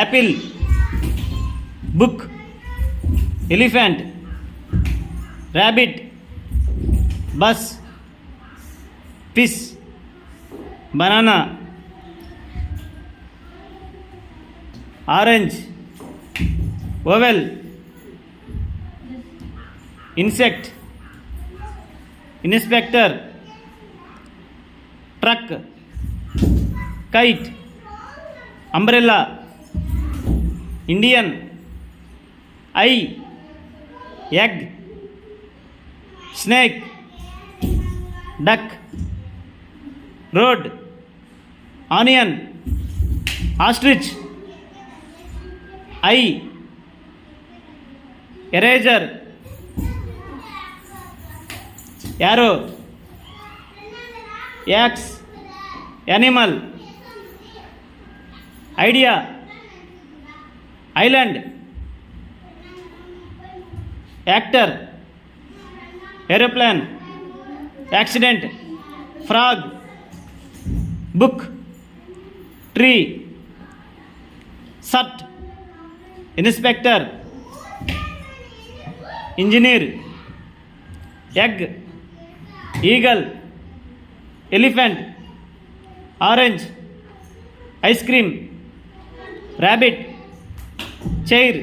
appeal book elephant rabbit bus peas banana orange oval insect inspector truck kite umbrella Indian eye egg snake duck road onion ostrich eye eraser arrow axe animal idea island actor aeroplane accident frog book tree suit inspector engineer egg eagle elephant orange ice cream rabbit chair